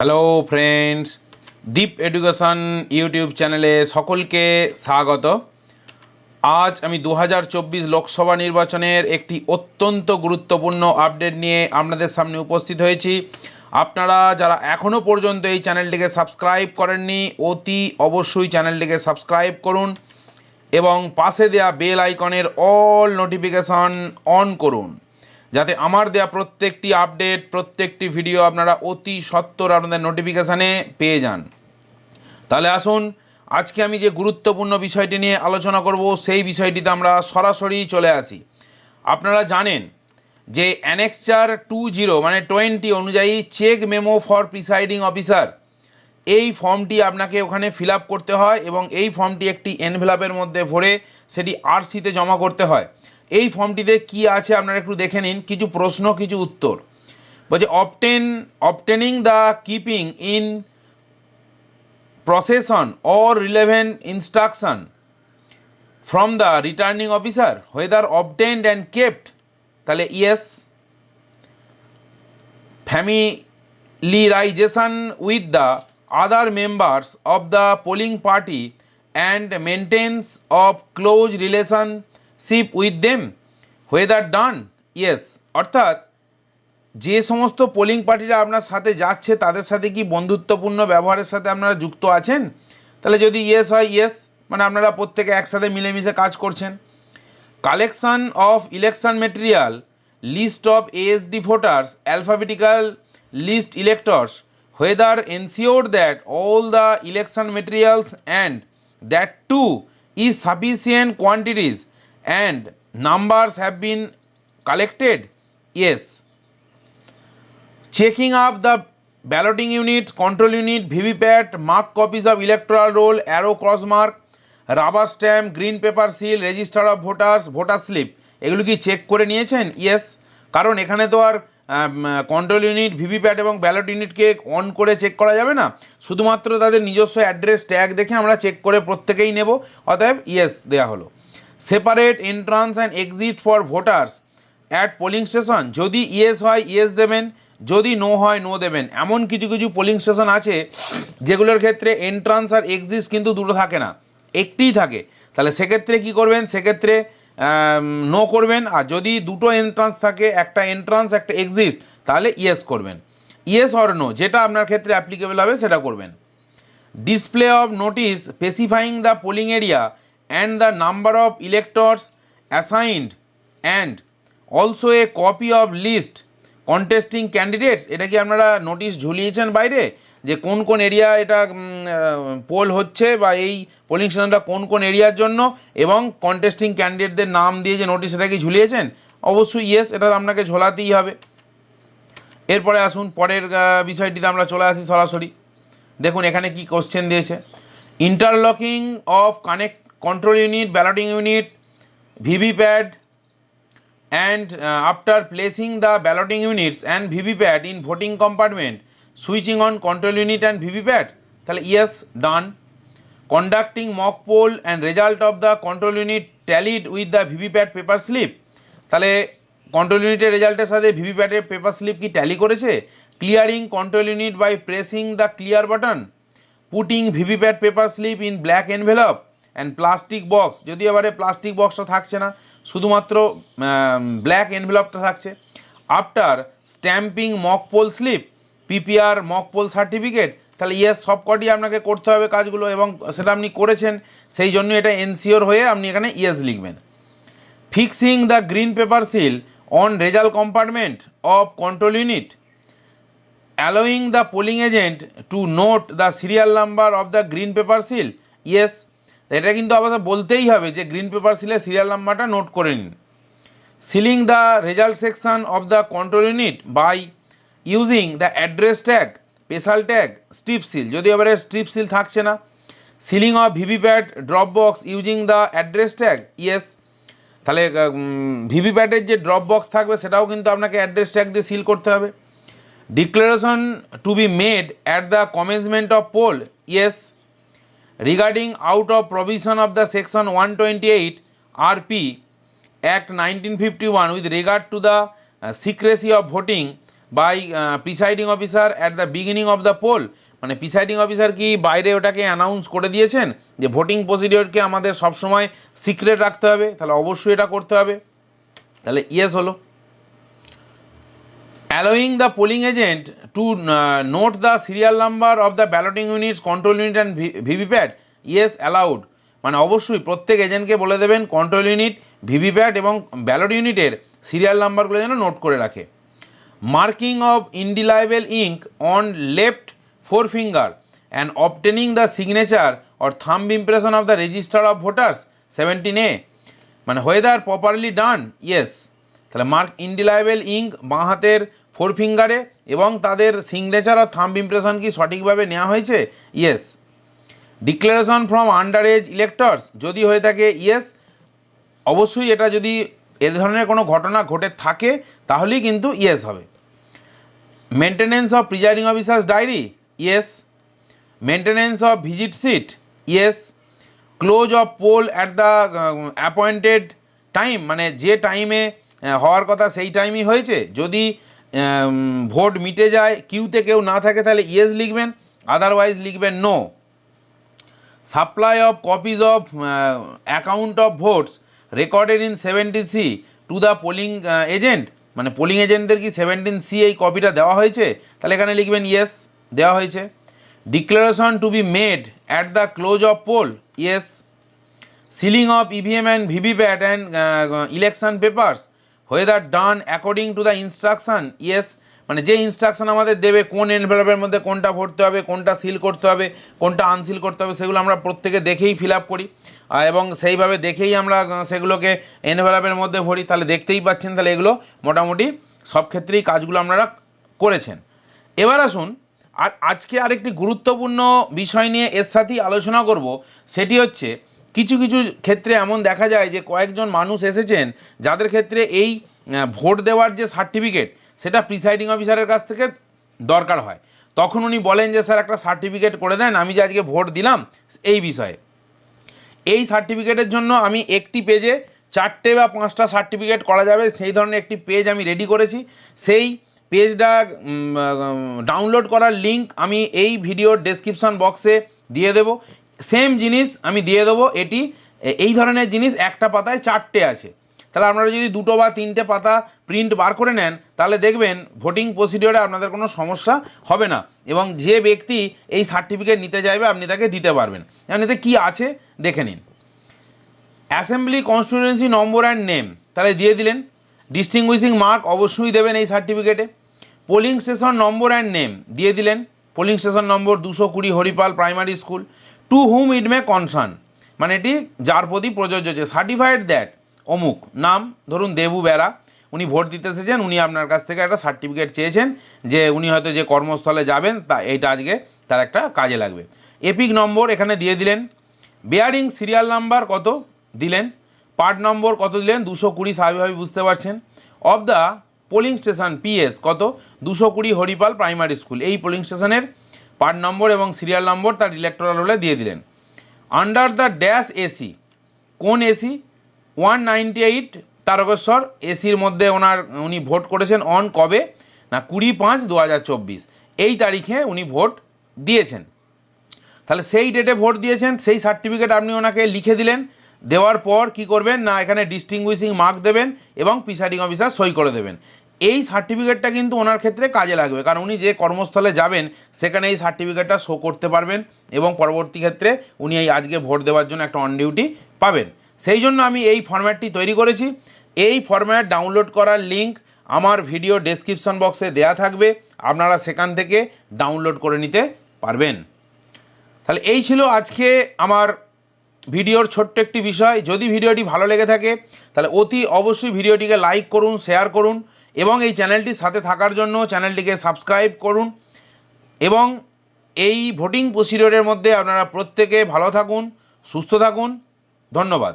Hello friends Deep education YouTube চ্যানেলে সকলকে স্বাগত। আজ আমি দু হাজার চব্বিশ লোকসভা নির্বাচনের একটি অত্যন্ত গুরুত্বপূর্ণ আপডেট নিয়ে আপনাদের সামনে উপস্থিত হয়েছি। আপনারা যারা এখনও পর্যন্ত এই চ্যানেলটিকে সাবস্ক্রাইব করেননি, অতি অবশ্যই চ্যানেলটিকে সাবস্ক্রাইব করুন এবং পাশে দেয়া বেল আইকনের অল নোটিফিকেশন অন করুন। যাতে আমার দেয়া প্রত্যেকটি আপডেট, প্রত্যেকটি ভিডিও আপনারা অতি সত্বর আপনাদের নোটিফিকেশানে পেয়ে যান। তাহলে আসুন, আজকে আমি যে গুরুত্বপূর্ণ বিষয়টি নিয়ে আলোচনা করব, সেই বিষয়টিতে আমরা সরাসরি চলে আসি। আপনারা জানেন যে অ্যানেক্সচার টু জিরো মানে টোয়েন্টি অনুযায়ী check memo for presiding officer, এই ফর্মটি আপনাকে ওখানে ফিল করতে হয় এবং এই ফর্মটি একটি এনভেলাপের মধ্যে ভরে সেটি আরসিতে জমা করতে হয়। এই ফর্মটিতে কি আছে আপনারা একটু দেখে নিন। কিছু প্রশ্ন, কিছু উত্তর। বলছে obtain obtaining the keeping in possession or relevant instruction from the returning officer whether obtained and kept তাহলে yes familiarisation with the other other members the polling party and maintenance maintenance close close relationship with them whether done, yes. অর্থাৎ, যে সমস্ত polling পার্টিরা আপনার সাথে যাচ্ছে, তাদের সাথে কি বন্ধুত্বপূর্ণ ব্যবহারের সাথে আপনারা যুক্ত আছেন? তাহলে যদি ইয়েস হয়, ইয়েস মানে আপনারা প্রত্যেকে একসাথে মিলেমিশে কাজ করছেন। Collection of election material, list of ASD voters, alphabetical list electors whether ensure that all the election materials and that too is sufficient quantities and numbers have been collected? Yes. Checking up the balloting units, control unit vvpat mark copies of electoral roll, arrow, cross mark rubber stamp green paper seal register of voters voter slip এগুলো কি check করে নিয়েছেন? Yes কারণ এখানে তো আর control unit VVPAT এবং ballot ইউনিটকে অন করে চেক করা যাবে না। শুধুমাত্র তাদের নিজস্ব অ্যাড্রেস ট্যাগ দেখে আমরা চেক করে প্রত্যেকেই নেব। অতএব ইয়েস দেওয়া হলো। Separate entrance and exit for voters at polling station যদি ইয়েস হয় ইয়েস দেবেন, যদি নো হয় নো দেবেন। এমন কিছু কিছু পোলিং স্টেশন আছে যেগুলোর ক্ষেত্রে এন্ট্রান্স আর এক্সিট কিন্তু দুটো থাকে না, একটিই থাকে। তাহলে সেক্ষেত্রে কি করবেন? সেক্ষেত্রে নো করবেন। আর যদি দুটো এন্ট্রান্স থাকে, একটা এন্ট্রান্স একটা এক্সিস্ট তাহলে ইয়েস করবেন। ইয়েস অর নো যেটা আপনার ক্ষেত্রে অ্যাপ্লিকেবল হবে, সেটা করবেন। Display of notice specifying the polling area and the number of electors assigned and also a copy of list contesting candidates এটা কি আপনারা নোটিশ ঝুলিয়েছেন বাইরে? যে কোন কোন এরিয়া এটা পোল হচ্ছে বা এই পোলিং স্টেশনটা কোন কোন এরিয়ার জন্য এবং কন্টেস্টিং ক্যান্ডিডেটদের নাম দিয়ে যে নোটিশ এটা কি ঝুলিয়েছেন? অবশ্যই ইয়েস এটা আপনাকে ঝোলাতেই হবে। এরপরে আসুন, পরের বিষয়টিতে আমরা চলে আসি সরাসরি। দেখুন এখানে কি কোশ্চেন দিয়েছে। Interlocking of connect control unit balloting unit VVPAT and uh, after placing the balloting units and VVPAT in voting compartment switching on control unit and VVPAT তাহলে yes done conducting mock poll and result of the control unit tallied with the VVPAT paper slip তাহলে control ইউনিটের রেজাল্টের সাথে ভিভিপ্যাটের paper slip কি tally করেছে clearing control unit by pressing the clear button putting VVPAT paper slip in black envelope and plastic box যদি এবারে plastic বক্সটা থাকছে না, শুধুমাত্র ব্ল্যাক এনভেলপটা থাকছে after stamping mock poll slip PPR mock poll certificate তাহলে ইয়েস সব কটি আপনাকে করতে হবে কাজগুলো এবং সেটা আপনি করেছেন, সেই জন্য এটা এনসিওর হয়ে আপনি এখানে ইয়েস লিখবেন। Fixing the green paper seal on result compartment of control unit allowing the polling agent to note the serial number of the green paper seal yes এটা কিন্তু আবার বলতেই হবে যে গ্রিন পেপার সিলের সিরিয়াল নাম্বারটা নোট করে নিন। Sealing the result section of the control unit by using the address tag special tag strip seal যদি এবারে স্ট্রিপ সিল থাকছে না sealing of VVPAT drop box using the address tag yes তাহলে ভিভিপ্যাটের যে ড্রপ বক্স থাকবে, সেটাও কিন্তু আপনাকে অ্যাড্রেস ট্যাগ দিয়ে সিল করতে হবে। Declaration to be made at the commencement of poll yes regarding out of provision of the section 128 rp act 1951 with regard to the uh, secrecy of voting by presiding officer at the beginning of the poll মানে presiding officer কি বাইরে ওটাকে announce করে দিয়েছেন যে voting প্রসিডিওরকে আমাদের সবসময় secret রাখতে হবে তাহলে অবশ্যই এটা করতে হবে। তাহলে ইয়েস হলো। Polling agent to uh, note the serial number of the balloting units control unit and V- vvpat yes allowed. মানে অবশ্যই প্রত্যেক এজেন্টকে বলে দেবেন কন্ট্রোল ইউনিট ভিভিপ্যাট এবং ব্যালট ইউনিটের সিরিয়াল নাম্বারগুলো যেন নোট করে রাখে। Marking of indelible ink on left four finger and obtaining the signature or thumb impression of the register of voters seventeen A মানে ওয়েদার প্রপারলি ডান ইয়েস তাহলে mark indelible ink বাঁ হাতের four ফিঙ্গারে এবং তাদের signature আর thumb impression কি সঠিকভাবে নেওয়া হয়েছে? Yes. Declaration from under age electors যদি হয়ে থাকে, ইয়েস। অবশ্যই এটা যদি এ ধরনের কোনো ঘটনা ঘটে থাকে, তাহলেই কিন্তু ইয়েস হবে। Maintenance of presiding officer's diary, yes. Maintenance of visit sheet, yes. Close of poll at the appointed time মানে যে টাইমে হওয়ার কথা সেই টাইমই হয়েছে। যদি ভোট মিটে যায় কিউতে কেউ না থাকে, তাহলে ইয়েস লিখবেন আদারওয়াইজ লিখবেন no supply of copies of account of votes recorded in seventeen C to the polling agent মানে পোলিং এজেন্টদের কি সেভেন্টিন সি এই কপিটা দেওয়া হয়েছে? তাহলে এখানে লিখবেন ইয়েস দেওয়া হয়েছে। Declaration to be made at the close of poll yes sealing of EVM and VVPAT and election papers whether done according to the instruction yes মানে যে ইনস্ট্রাকশন আমাদের দেবে, কোন এনভেলপের মধ্যে কোনটা ভরতে হবে, কোনটা সিল করতে হবে, কোনটা আনসিল করতে হবে, সেগুলো আমরা প্রত্যেকে দেখেই ফিল আপ করি। এবং সেইভাবে দেখেই আমরা সেগুলোকে এনভেলপের মধ্যে ভরি, তাহলে দেখতেই পাচ্ছেন, তাহলে এগুলো মোটামুটি সব ক্ষেত্রেই কাজগুলো আপনারা করেছেন। এবার আসুন, আর আজকে আরেকটি গুরুত্বপূর্ণ বিষয় নিয়ে এর সাথেই আলোচনা করব, সেটি হচ্ছে কিছু কিছু ক্ষেত্রে এমন দেখা যায় যে কয়েকজন মানুষ এসেছেন যাদের ক্ষেত্রে এই ভোট দেওয়ার যে সার্টিফিকেট সেটা প্রিসাইডিং অফিসারের কাছ থেকে দরকার হয়। তখন উনি বলেন যে, স্যার, একটা সার্টিফিকেট করে দেন, আমি যে আজকে ভোট দিলাম, এই বিষয়ে। এই সার্টিফিকেটের জন্য আমি একটি পেজে চারটে বা পাঁচটা সার্টিফিকেট করা যাবে। সেই ধরনের একটি পেজ আমি রেডি করেছি। সেই পেজটা ডাউনলোড করার লিঙ্ক আমি এই ভিডিওর ডেসক্রিপশন বক্সে দিয়ে দেবো। সেম জিনিস আমি দিয়ে দেবো, এটি এই ধরনের জিনিস একটা পাতায় চারটে আছে। তাহলে আপনারা যদি দুটো বা তিনটে পাতা প্রিন্ট বার করে নেন, তাহলে দেখবেন ভোটিং প্রসিডিওরে আপনাদের কোনো সমস্যা হবে না। এবং যে ব্যক্তি এই সার্টিফিকেট নিতে চাইবে, আপনি তাকে দিতে পারবেন। এতে কী আছে, দেখে নিন। Assembly constituency number and name তাহলে দিয়ে দিলেন। ডিস্টিংগুইশিং মার্ক অবশ্যই দেবেন এই সার্টিফিকেটে polling station number and name দিয়ে দিলেন। পোলিং স্টেশন নম্বর দুশো কুড়ি, Haripal primary school to whom it may concern মানে এটি যার প্রতি প্রযোজ্য যে সার্টিফাইড দ্যাট অমুক নাম, ধরুন দেবু বেরা উনি ভোট দিতে এসেছেন, উনি আপনার কাছ থেকে একটা সার্টিফিকেট চেয়েছেন যে উনি হয়তো যে কর্মস্থলে যাবেন, তা এইটা আজকে তার একটা কাজে লাগবে। এপিক নম্বর এখানে দিয়ে দিলেন। বেয়ারিং সিরিয়াল নাম্বার কত দিলেন? পার্ট নম্বর কত দিলেন? দুশো কুড়ি স্বাভাবিকভাবে বুঝতে পারছেন। Of the polling station PS কত? দুশো কুড়ি হরিপাল প্রাইমারি স্কুল এই পোলিং স্টেশনের পার্ট নম্বর এবং সিরিয়াল নম্বর তার ইলেকট্রাল রোলে দিয়ে দিলেন। আন্ডার দ্য ড্যাশ এসি কোন AC one ninety eight Tarakeswar এসির মধ্যে ওনার, উনি ভোট করেছেন অন কবে? না, কুড়ি পাঁচ দু এই তারিখে উনি ভোট দিয়েছেন। তাহলে সেই ডেটে ভোট দিয়েছেন, সেই সার্টিফিকেট আপনি ওনাকে লিখে দিলেন। দেওয়ার পর কি করবেন? না, এখানে ডিস্টিংগুইশিং মার্ক দেবেন এবং প্রিসাইডিং অফিসার সই করে দেবেন। এই সার্টিফিকেটটা কিন্তু ওনার ক্ষেত্রে কাজে লাগবে। কারণ উনি যে কর্মস্থলে যাবেন, সেখানে এই সার্টিফিকেটটা শো করতে পারবেন এবং পরবর্তী ক্ষেত্রে উনি এই আজকে ভোট দেওয়ার জন্য একটা অন ডিউটি পাবেন। সেই জন্য আমি এই ফরম্যাটটি তৈরি করেছি। এই ফরম্যাট ডাউনলোড করার লিঙ্ক আমার ভিডিও ডেসক্রিপশন বক্সে দেয়া থাকবে। আপনারা সেখান থেকে ডাউনলোড করে নিতে পারবেন। তাহলে এই ছিল আজকে আমার ভিডিওর ছোট্ট একটি বিষয়। যদি ভিডিওটি ভালো লেগে থাকে, তাহলে অতি অবশ্যই ভিডিওটিকে লাইক করুন শেয়ার করুন। এবং এই চ্যানেলটির সাথে থাকার জন্য চ্যানেলটিকে সাবস্ক্রাইব করুন। এবং এই ভোটিং প্রসিডিওরের মধ্যে আপনারা প্রত্যেকে ভালো থাকুন, সুস্থ থাকুন। ধন্যবাদ।